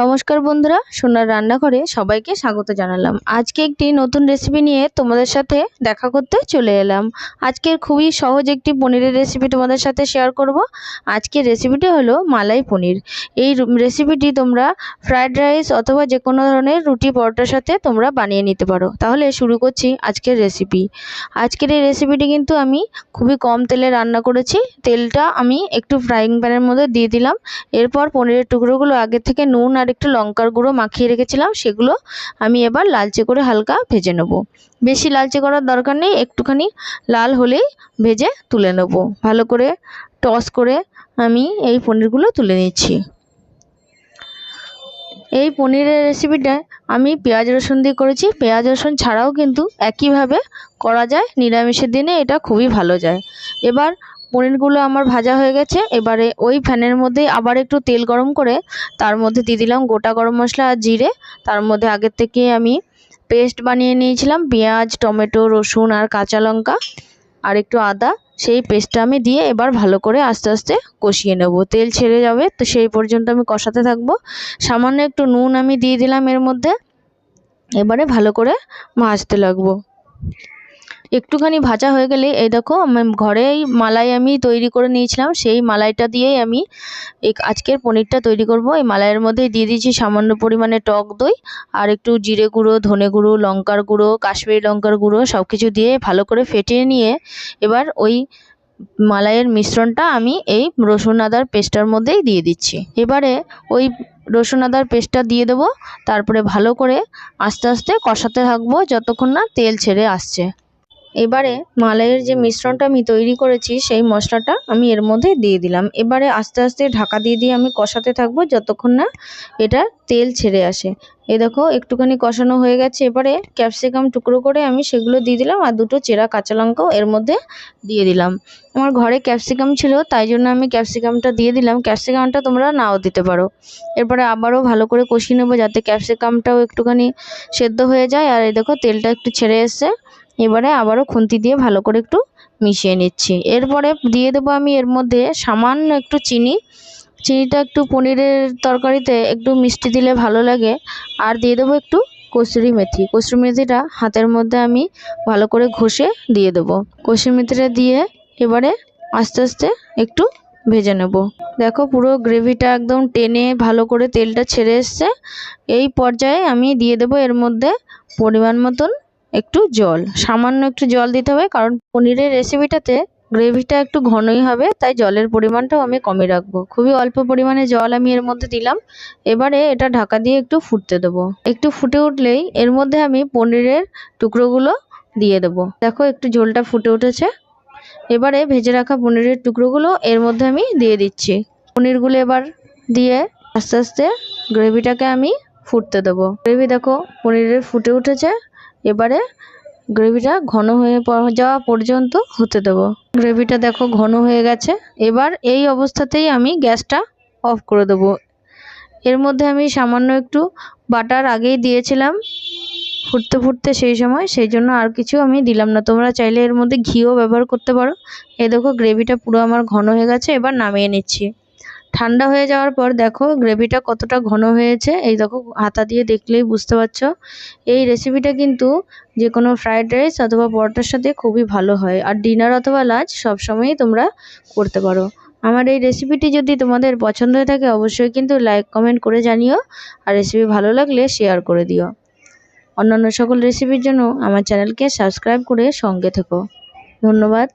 নমস্কার বন্ধুরা, সোনার রান্নাঘরে সবাইকে স্বাগত জানালাম। আজকে একটি নতুন রেসিপি নিয়ে তোমাদের সাথে দেখা করতে চলে এলাম। আজকের খুবই সহজ একটি পনিরের রেসিপি তোমাদের সাথে শেয়ার করব। আজকের রেসিপিটি হলো মালাই পনির। এই রেসিপিটি তোমরা ফ্রায়েড রাইস অথবা যে কোনো ধরনের রুটি পরোটার সাথে তোমরা বানিয়ে নিতে পারো। তাহলে শুরু করছি আজকের রেসিপি আজকের এই রেসিপিটি কিন্তু আমি খুবই কম তেলে রান্না করেছি। তেলটা আমি একটু ফ্রাইং প্যানের মধ্যে দিয়ে দিলাম। এরপর পনিরের টুকরোগুলো আগে থেকে নুন একটু লঙ্কার গুঁড়ো মাখিয়ে রেখেছিলাম, সেগুলো আমি এবার লালচে করে হালকা ভেজে নেব। বেশি লালচে করার দরকার নেই, একটুখানি লাল হলেই ভেজে তুলে নেব। ভালো করে টস করে আমি এই পনিরগুলো তুলে নিচ্ছি। এই পনিরের রেসিপিটা আমি পেঁয়াজ রসুন দিয়ে করেছি। পেঁয়াজ রসুন ছাড়াও কিন্তু একইভাবে করা যায়। নিরামিষের দিনে এটা খুবই ভালো যায়। এবার পনিরগুলো আমার ভাজা হয়ে গেছে। এবারে ওই ফ্যানের মধ্যে আবার একটু তেল গরম করে তার মধ্যে দিয়ে দিলাম গোটা গরম মশলা আর জিরে। তার মধ্যে আগের থেকে আমি পেস্ট বানিয়ে নিয়েছিলাম, পেঁয়াজ, টমেটো, রসুন আর কাঁচা লঙ্কা আর একটু আদা। সেই পেস্টটা আমি দিয়ে এবার ভালো করে আস্তে আস্তে কষিয়ে নেব। তেল ছেড়ে যাবে, তো সেই পর্যন্ত আমি কষাতে থাকব। সামান্য একটু নুন আমি দিয়ে দিলাম এর মধ্যে। এবারে ভালো করে ভাজতে লাগবো। একটুখানি ভাজা হয়ে গেলে, এই দেখো ঘরেই মালাই আমি তৈরি করে নিয়েছিলাম। সেই মালাইটা দিয়েই আমি আজকের পনিরটা তৈরি করব। এই মালাইয়ের মধ্যে দিয়ে দিয়েছি সামান্য পরিমাণে টক দই আর একটু জিরে গুঁড়ো, ধনে গুঁড়ো, লঙ্কার গুঁড়ো, কাশ্মীরি লঙ্কার গুঁড়ো সব কিছু দিয়ে ভালো করে ফেটিয়ে নিয়ে এবার ওই মালাইয়ের মিশ্রণটা আমি এই রসুন আদার পেস্টটার মধ্যেই দিয়ে দিচ্ছি। এবারে ওই রসুন আদার পেস্টটা দিয়ে দেবো, তারপরে ভালো করে আস্তে আস্তে কষাতে থাকব যতক্ষণ না তেল ছেড়ে আসছে। এবারে মালাইয়ের যে মিশ্রণটা আমি তৈরি করেছি, সেই মশলাটা আমি এর মধ্যে দিয়ে দিলাম। এবারে আস্তে আস্তে ঢাকা দিয়ে দিয়ে আমি কষাতে থাকব যতক্ষণ না এটা তেল ছেড়ে আসে। এ দেখো, একটুখানি কষানো হয়ে গেছে। এবারে ক্যাপসিকাম টুকরো করে আমি সেগুলো দিয়ে দিলাম আর দুটো চেরা কাঁচা লঙ্কাও এর মধ্যে দিয়ে দিলাম। আমার ঘরে ক্যাপসিকাম ছিল, তাই জন্য আমি ক্যাপসিকামটা দিয়ে দিলাম। ক্যাপসিকামটা তোমরা নাও দিতে পারো। এরপরে আবারও ভালো করে কষিয়ে নেব যাতে ক্যাপসিকামটাও একটুখানি সেদ্ধ হয়ে যায়। আর এই দেখো, তেলটা একটু ছেড়ে এসছে। এবারে আবারও খুন্তি দিয়ে ভালো করে একটু মিশিয়ে নিচ্ছি। এরপরে দিয়ে দেবো আমি এর মধ্যে সামান্য একটু চিনি। চিনিটা একটু পনিরের তরকারিতে একটু মিষ্টি দিলে ভালো লাগে। আর দিয়ে দেবো একটু কসুরি মেথি। কসুরি মেথিটা হাতের মধ্যে আমি ভালো করে ঘষে দিয়ে দেবো। কসুরি মেথিটা দিয়ে এবারে আস্তে আস্তে একটু ভেজে নেব। দেখো পুরো গ্রেভিটা একদম টেনে ভালো করে তেলটা ছেড়ে এসছে। এই পর্যায়ে আমি দিয়ে দেবো এর মধ্যে পরিমাণ মতন একটু জল, সামান্য একটু জল দিতে হবে কারণ পনিরের রেসিপিটাতে গ্রেভিটা একটু ঘনই হবে, তাই জলের পরিমাণটাও আমি কমই রাখব। খুবই অল্প পরিমাণে জল আমি এর মধ্যে দিলাম। এবারে এটা ঢাকা দিয়ে একটু ফুটতে দেবো। একটু ফুটে উঠলেই এর মধ্যে আমি পনিরের টুকরোগুলো দিয়ে দেবো। দেখো একটু ঝোলটা ফুটে উঠেছে। এবারে ভেজে রাখা পনিরের টুকরোগুলো এর মধ্যে আমি দিয়ে দিচ্ছি। পনিরগুলো এবার দিয়ে আস্তে আস্তে গ্রেভিটাকে আমি ফুটতে দেবো। গ্রেভি দেখো পনিরের ফুটে উঠেছে। এবারে গ্রেভিটা ঘন হয়ে যাওয়া পর্যন্ত হতে দেবো। গ্রেভিটা দেখো ঘন হয়ে গেছে। এবার এই অবস্থাতেই আমি গ্যাসটা অফ করে দেবো। এর মধ্যে আমি সামান্য একটু বাটার আগেই দিয়েছিলাম ফুটতে ফুটতে সেই সময়, সেই জন্য আর কিছু আমি দিলাম না। তোমরা চাইলে এর মধ্যে ঘিও ব্যবহার করতে পারো। এ দেখো গ্রেভিটা পুরো আমার ঘন হয়ে গেছে। এবার নামিয়ে নিচ্ছি। ঠান্ডা হয়ে যাওয়ার পর দেখো গ্রেভিটা কতটা ঘন হয়েছে। এই দেখো হাতা দিয়ে দেখলেই বুঝতে পারছ। এই রেসিপিটা কিন্তু যে কোনো ফ্রায়েড রাইস অথবা পরোটার সাথে খুবই ভালো হয়। আর ডিনার অথবা লাঞ্চ সবসময়ই তোমরা করতে পারো। আমার এই রেসিপিটি যদি তোমাদের পছন্দ হয়ে থাকে অবশ্যই কিন্তু লাইক কমেন্ট করে জানিও। আর রেসিপি ভালো লাগলে শেয়ার করে দিও। অন্যান্য সকল রেসিপির জন্য আমার চ্যানেলকে সাবস্ক্রাইব করে সঙ্গে থেকো। ধন্যবাদ।